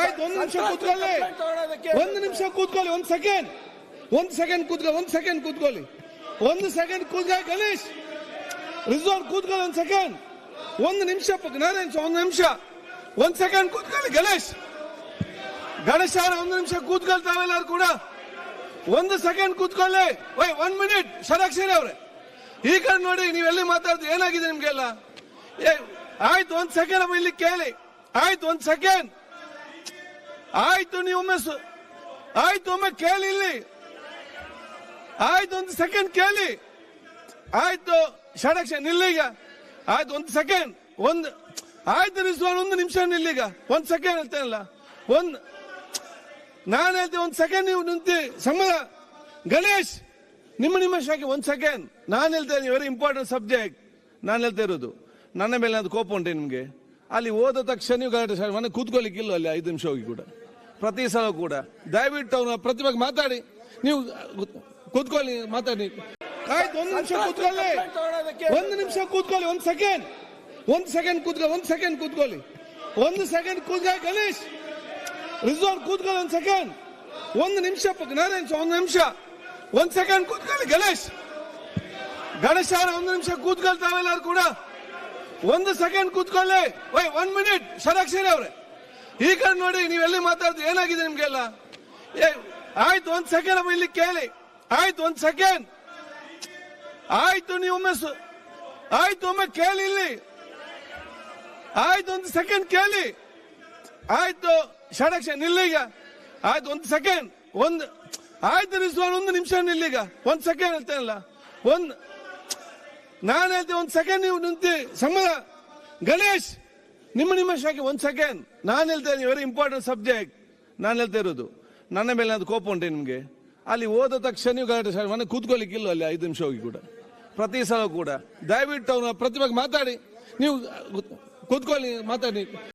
ಆಯ್ತು ಒಂದು ನಿಮಿಷ ಕೂತ್ಕೊಳ್ಳಿ. ಒಂದು ನಿಮಿಷ ಕೂತ್ಕೊಳ್ಳಿ ಒಂದು ಸೆಕೆಂಡ್. ಒಂದು ಸೆಕೆಂಡ್ ಕೂತ್ಕೊಳ್ಳಿ ಒಂದು ಸೆಕೆಂಡ್ ಕೂತ್ಕೊಳ್ಳಿ. ಒಂದು ಸೆಕೆಂಡ್ ಕೂತ್ಕೊಳ್ಳಿ ಗಣೇಶ್. ರಿಜ್ವಾನ್ ಕೂತ್ಕೊಳ್ಳಿ ಒಂದು ಸೆಕೆಂಡ್. ಒಂದು ನಿಮಿಷ ನಾರಾಯಣ್ ಒಂದು ನಿಮಿಷ. ಒಂದು ಸೆಕೆಂಡ್ ಕೂತ್ಕೊಳ್ಳಿ ಗಣೇಶ್. ಗಣೇಶ್ ಅವರ ಒಂದು ನಿಮಿಷ ಕೂತ್ಕೊಳ್ತಾವೆಲ್ಲರೂ ಕೂಡ. ಒಂದು ಸೆಕೆಂಡ್ ಕೂತ್ಕೊಳ್ಳಿ. Why one minute. ಷಡಾಕ್ಷರಿ ಅವ್ರೆ. ಈ ಕಡೆ ನೋಡಿ ನೀವೆಲ್ಲಿ ಮಾತಾಡ್ತೀವಿ ಏನಾಗಿದೆ ನಿಮ್ಗೆಲ್ಲ? ಆಯ್ತು ಒಂದ್ ಸೆಕೆಂಡ್ ಇಲ್ಲಿ ಕೇಳಿ. ಆಯ್ತು ಒಂದು ಸೆಕೆಂಡ್. ಆಯ್ತು, ನೀವು ಆಯ್ತು, ಒಮ್ಮೆ ಕೇಳಿ ಇಲ್ಲಿ. ಆಯ್ತು, ಒಂದು ಸೆಕೆಂಡ್ ಕೇಳಿ. ಆಯ್ತು, ಷಡಕ್ಷ ನಿಲ್ಲೀಗ ಆಯ್ತು, ಒಂದು ಸೆಕೆಂಡ್ ಒಂದು ಆಯ್ತು ರಿಸ್ವಾನ್ ಒಂದು ನಿಮಿಷ ನಿಲ್ಲೀಗ ಒಂದು ಸೆಕೆಂಡ್ ಹೇಳ್ತೇನಲ್ಲ. ಒಂದ್ ನಾನು ಹೇಳ್ತೀನಿ ಒಂದು ಸೆಕೆಂಡ್ ನೀವು ನಿಂತಿ. ಸಂಬಳ. ಗಣೇಶ್, ನಿಮ್ಮ ನಿಮ್ಮ ಶಾಖೆ, ಒಂದು ಸೆಕೆಂಡ್ ನಾನು ಹೇಳ್ತೇನೆ ವೆರಿ ಇಂಪಾರ್ಟೆಂಟ್ ಸಬ್ಜೆಕ್ಟ್ ನಾನು ಹೇಳ್ತಾ ಇರೋದು. ನನ್ನ ಮೇಲೆ ಅದು ಕೋಪ ಉಂಟೆ ನಿಮಗೆ? ಅಲ್ಲಿ ಹೋದ ತಕ್ಷಣ ನೀವು ಗಲಾಟೆ ಮನೆ ಕೂತ್ಕೊಳ್ಳಿಕ್ಕಿಲ್ಲ ಅಲ್ಲಿ ಐದು ನಿಮಿಷ ಹೋಗಿ ಕೂಡ. ಪ್ರತಿ ಸಲ ಕೂಡ. ದಯವಿಟ್ಟು ಅವರು ಪ್ರತಿಭೆಗೆ ಮಾತಾಡಿ. ನೀವು ಕೂತ್ಕೊಳ್ಳಿ ಮಾತಾಡಿ. ಆಯ್ತು ಒಂದು ನಿಮಿಷ ಕೂತ್ಕೊಳ್ಳಿ. ಒಂದು ನಿಮಿಷ ಕೂತ್ಕೊಳ್ಳಿ ಒಂದು ಸೆಕೆಂಡ್. ಒಂದು ಸೆಕೆಂಡ್ ಕೂತ್ಕೊಳ್ಳಿ ಒಂದು ಸೆಕೆಂಡ್ ಕೂತ್ಕೊಳ್ಳಿ. ಒಂದು ಸೆಕೆಂಡ್ ಕೂತ್ಕೊಳ್ಳಿ ಗಣೇಶ್. ರಿಜ್ವಾನ್ ಕೂತ್ಕೊಳ್ಳಿ ಒಂದು ಸೆಕೆಂಡ್. ಒಂದು ನಿಮಿಷ ನಾರಾಯಣ ಒಂದು ನಿಮಿಷ. ಒಂದು ಸೆಕೆಂಡ್ ಕೂತ್ಕೊಳ್ಳಿ ಗಣೇಶ್. ಗಣೇಶ್ ಅವರ ಒಂದು ನಿಮಿಷ ಕೂತ್ಕೊಳ್ತಾವೆಲ್ಲರೂ ಕೂಡ. ಒಂದು ಸೆಕೆಂಡ್ ಕೂತ್ಕೊಳ್ಳಿ. ಒನ್ ಮಿನಿಟ್ ಷಡಾಕ್ಷರಿ ಅವ್ರೆ. ಈ ಕಡೆ ನೋಡಿ ನೀವೆಲ್ಲಿ ಮಾತಾಡೋದು ಏನಾಗಿದೆ ನಿಮ್ಗೆಲ್ಲ? ಆಯ್ತು, ಒಂದ್ ಸೆಕೆಂಡ್ ಇಲ್ಲಿ ಕೇಳಿ. ಆಯ್ತು, ಒಂದ್ ಸೆಕೆಂಡ್ ಆಯ್ತು, ನೀವು ಒಮ್ಮೆ ಸು- ಆಯ್ತು, ಒಮ್ಮೆ ಕೇಳಿ ಇಲ್ಲಿ. ಆಯ್ತು, ಒಂದು ಸೆಕೆಂಡ್ ಕೇಳಿ. ಆಯ್ತು, ಷಡಕ್ಷ ನಿಲ್ಲೀಗ ಆಯ್ತು, ಒಂದು ಸೆಕೆಂಡ್ ಒಂದು ಆಯ್ತು ರಿಸ್ವಾನ್ ಒಂದು ನಿಮಿಷ ನಿಲ್ಲೀಗ ಒಂದ್ ಸೆಕೆಂಡ್ ಹೇಳ್ತೇನಲ್ಲ? ಒಂದ್ ನಾನು ಹೇಳ್ತೇನೆ ಒಂದ್ ಸೆಕೆಂಡ್ ನೀವು ನಿಂತಿ. ಸಂಬಳ. ಗಣೇಶ್! ನಿಮ್ಮ ನಿಮ್ಮ ಶಾಖೆ, ಒಂದು ಸೆಕೆಂಡ್ ನಾನು ಹೇಳ್ತಾ ಇದ್ದೀನಿ ವೆರಿ ಇಂಪಾರ್ಟೆಂಟ್ ಸಬ್ಜೆಕ್ಟ್ ನಾನು ಹೇಳ್ತಾ ಇರೋದು. ನನ್ನ ಮೇಲೆ ಅದು ಕೋಪ ಉಂಟೆ ನಿಮಗೆ? ಅಲ್ಲಿ ಹೋದ ತಕ್ಷಣ ನೀವು ಗಲಾಟೆ ಮನೆ ಕೂತ್ಕೊಳ್ಳಿಕ್ಕಿಲ್ಲ ಅಲ್ಲಿ ಐದು ನಿಮಿಷ ಹೋಗಿ ಕೂಡ? ಪ್ರತಿ ಸಲ ಕೂಡ. ದಯವಿಟ್ಟು ಅವನ ಪ್ರತಿಭೆಗೆ ಮಾತಾಡಿ. ನೀವು ಕೂತ್ಕೊಳ್ಳಿ, ಮಾತಾಡಿ.